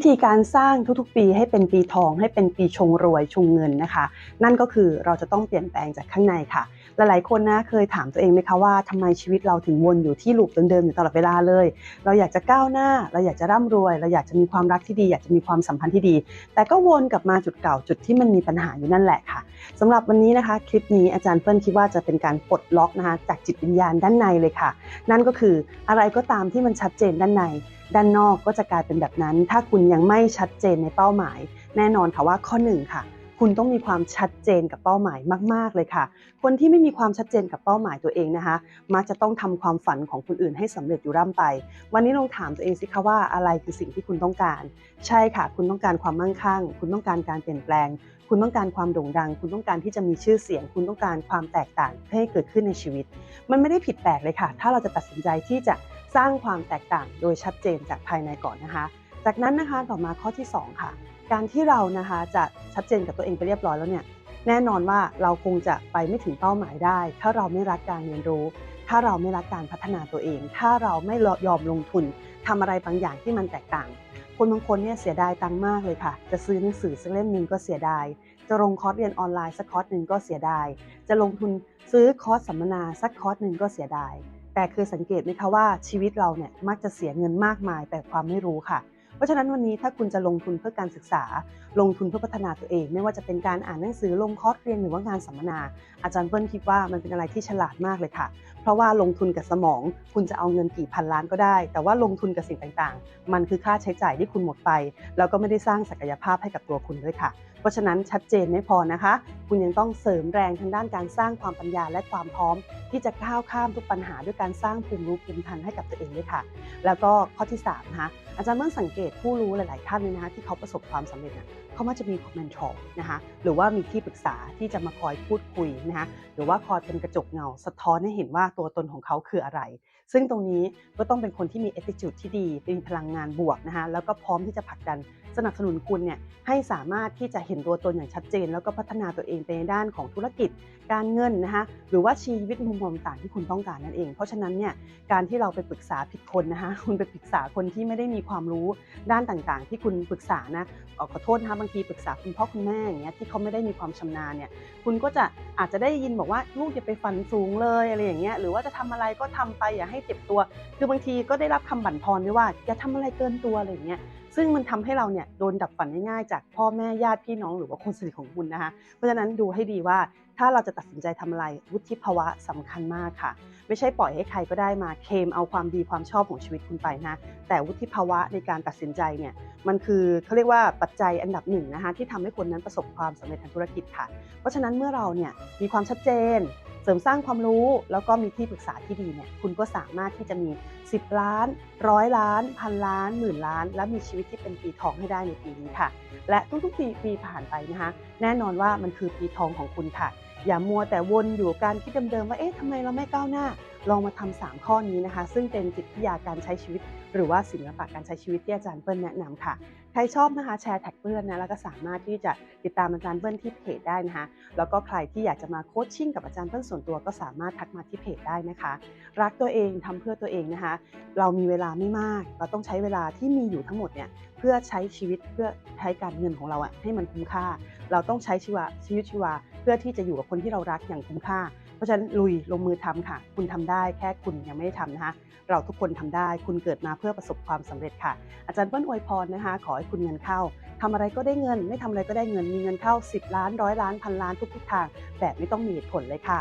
วิธีการสร้างทุกๆ ปีให้เป็นปีทองให้เป็นปีชงรวยชงเงินนะคะ นั่นก็คือเราจะต้องเปลี่ยนแปลงจากข้างในค่ะ หลายๆ คนนะเคยถามตัวเองไหมคะว่าทำไมชีวิตเราถึงวนอยู่ที่ลูปเดิมๆอยู่ตลอดเวลาเลย เราอยากจะก้าวหน้า เราอยากจะร่ำรวย เราอยากจะมีความรักที่ดี อยากจะมีความสัมพันธ์ที่ดี แต่ก็วนกลับมาจุดเก่าจุดที่มันมีปัญหาอยู่นั่นแหละค่ะสำหรับวันนี้นะคะ คลิปนี้อาจารย์เปิ้ลคิดว่าจะเป็นการปลดล็อกนะคะจากจิตวิญญาณด้านในเลยค่ะ นั่นก็คืออะไรก็ตามที่มันชัดเจนด้านใน ด้านนอกก็จะกลายเป็นแบบนั้น ถ้าคุณยังไม่ชัดเจนในเป้าหมาย แน่นอนค่ะว่าข้อหนึ่งค่ะ คุณต้องมีความชัดเจนกับเป้าหมายมาก ๆ เลยค่ะ คนที่ไม่มีความชัดเจนกับเป้าหมายตัวเองนะคะ มักจะต้องทำความฝันของคนอื่นให้สำเร็จอยู่ร่ำไป วันนี้ลองถามตัวเองสิคะว่าอะไรคือสิ่งที่คุณต้องการ ใช่ค่ะ คุณต้องการความมั่งคั่ง คุณต้องการการเปลี่ยนแปลง คุณต้องการความโด่งดัง คุณต้องการที่จะมีชื่อเสียง คุณต้องการความแตกต่างให้เกิดขึ้นในชีวิต มันไม่ได้ผิดแปลกเลยค่ะ ถ้าเราจะตัดสินใจที่จะสร้างความแตกต่างโดยชัดเจนจากภายในก่อนนะคะ จากนั้นนะคะต่อมาข้อที่ 2 ค่ะ การที่เรานะคะจะชัดเจนกับตัวเองไปเรียบร้อยแล้วเนี่ยแน่นอนว่าเราคงจะไปไม่ถึงเป้าหมายได้ ถ้าเราไม่รักการเรียนรู้ ถ้าเราไม่รักการพัฒนาตัวเอง ถ้าเราไม่ยอมลงทุนทำอะไรบางอย่างที่มันแตกต่าง คนบางคนเนี่ยเสียดายตังค์มากเลยค่ะ จะซื้อหนังสือสักเล่มหนึ่งก็เสียดาย จะลงคอร์สเรียนออนไลน์สักคอร์สหนึ่งก็เสียดาย จะลงทุนซื้อคอร์สสัมมนาสักคอร์สหนึ่งก็เสียดาย แต่คือสังเกตไหมคะว่าชีวิตเราเนี่ยมักจะเสียเงินมากมายแต่ความไม่รู้ค่ะ เพราะฉะนั้นวันนี้ถ้าคุณจะลงทุนเพื่อการศึกษา ลงทุนเพื่อพัฒนาตัวเอง ไม่ว่าจะเป็นการอ่านหนังสือลงคอร์สเรียนหรือว่างานสัมมนา อาจารย์เปิ้ลคิดว่ามันเป็นอะไรที่ฉลาดมากเลยค่ะ เพราะว่าลงทุนกับสมอง คุณจะเอาเงินกี่พันล้านก็ได้ แต่ว่าลงทุนกับสิ่งต่างๆ มันคือค่าใช้จ่ายที่คุณหมดไป แล้วก็ไม่ได้สร้างศักยภาพให้กับตัวคุณด้วยค่ะเราะฉะนั้นชัดเจนไม่พอนะคะ คุณยังต้องเสริมแรงทางด้านการสร้างความปัญญาและความพร้อม ที่จะก้าวข้ามทุกปัญหาด้วยการสร้างภูมิรู้ภูมิทันให้กับตัวเองด้วยค่ะ แล้วก็ข้อที่3นะคะอาจารย์เมื่อสังเกตผู้รู้หลาย ๆ ท่านเลยนะคะที่เขาประสบความสำเร็จนะเขามักจะมีคอมเมนทอร์นะคะหรือว่ามีที่ปรึกษาที่จะมาคอยพูดคุยนะคะหรือว่าคอยเป็นกระจกเงา สะท้อนให้เห็นว่าตัวตนของเขาคืออะไร ซึ่งตรงนี้ก็ต้องเป็นคนที่มี attitude ที่ดีเป็นพลังงานบวกนะคะแล้วก็พร้อมที่จะผลักดันสนับสนุนคุณเนี่ยให้สามารถที่จะเห็นตัวตนอย่างชัดเจน แล้วก็พัฒนาตัวเองไปในด้านของธุรกิจ การเงินนะคะหรือว่าชีวิตมุมมองต่างที่คุณต้องการนั่นเอง เพราะฉะนั้นเนี่ยการที่เราไปปรึกษาผิดคนนะคะคุณไปปรึกษาคนที่ไม่ได้มีความรู้ด้านต่างๆ ที่คุณปรึกษานะขอโทษนะคะบางทีปรึกษาคุณพ่อคุณแม่อย่างเงี้ยที่เขาไม่ได้มีความชำนาญเนี่ยคุณก็จะอาจจะได้ยินบอกว่าลูกอย่าไปฝันสูงเลยอะไรอย่างเงี้ยหรือว่าจะทำอะไรก็ทำไปอย่าให้เจ็บตัว คือบางทีก็ได้รับคำบั่นทอนด้วยว่าอย่าทำอะไรเกินตัวอะไรอย่างเงี้ยซึ่งมันทำให้เราเนี่ยโดนดับฝันง่ายๆจากพ่อแม่ญาติพี่น้องหรือว่าคนสนิทของคุณนะคะเพราะฉะนั้นดูให้ดีว่าถ้าเราจะตัดสินใจทำอะไรวุฒิภาวะสำคัญมากค่ะ ไม่ใช่ปล่อยให้ใครก็ได้มาเคมเอาความดีความชอบของชีวิตคุณไปนะแต่วุฒิภาวะในการตัดสินใจเนี่ยมันคือเขาเรียกว่าปัจจัยอันดับหนึ่งนะคะที่ทำให้คนนั้นประสบความสำเร็จทางธุรกิจค่ะ เพราะฉะนั้นเมื่อเราเนี่ยมีความชัดเจน เสริมสร้างความรู้แล้วก็มีที่ปรึกษาที่ดีเนี่ยคุณก็สามารถที่จะมี 10 ล้านร้อยล้านพันล้านหมื่นล้าน และมีชีวิตที่เป็นปีทองให้ได้ในปีนี้ค่ะ และทุกๆปีปีผ่านไปนะคะแน่นอนว่ามันคือปีทองของคุณค่ะ อย่ามัวแต่วนอยู่กับการคิดเดิมๆว่าเอ๊ะทำไมเราไม่ก้าวหน้า ลองมาทำสามข้อนี้นะคะ ซึ่งเป็นจิตวิทยาการใช้ชีวิต หรือว่าศิลปะการใช้ชีวิตที่อาจารย์เปิ้ลแนะนำค่ะ ใครชอบนะคะแชร์แท็กเปิ้ลนะแล้วก็สามารถที่จะติดตามอาจารย์เปิ้ลที่เพจได้นะคะ แล้วก็ใครที่อยากจะมาโคชชิ่งกับอาจารย์เปิ้ลส่วนตัวก็สามารถทักมาที่เพจได้นะคะ รักตัวเองทำเพื่อตัวเองนะคะ เรามีเวลาไม่มาก เราต้องใช้เวลาที่มีอยู่ทั้งหมดเนี่ยเพื่อใช้ชีวิตเพื่อใช้การเงินของเราอะให้มันคุ้มค่า เราต้องใช้ชีวะชีวิตชีวาเพื่อที่จะอยู่กับคนที่เรารักอย่างคุ้มค่า เพราะฉะนั้นลุยลงมือทำค่ะ คุณทำได้แค่คุณยังไม่ได้ทำนะคะเราทุกคนทำได้คุณเกิดมาเพื่อประสบความสำเร็จค่ะ อาจารย์เปิ้ลอวยพรนะคะ ขอให้คุณเงินเข้าทำอะไรก็ได้เงิน ไม่ทำอะไรก็ได้เงินมีเงินเข้า 10 ล้านร้อยล้านพันล้านทุกทิศทาง แบบไม่ต้องมีเหตุผลเลยค่ะ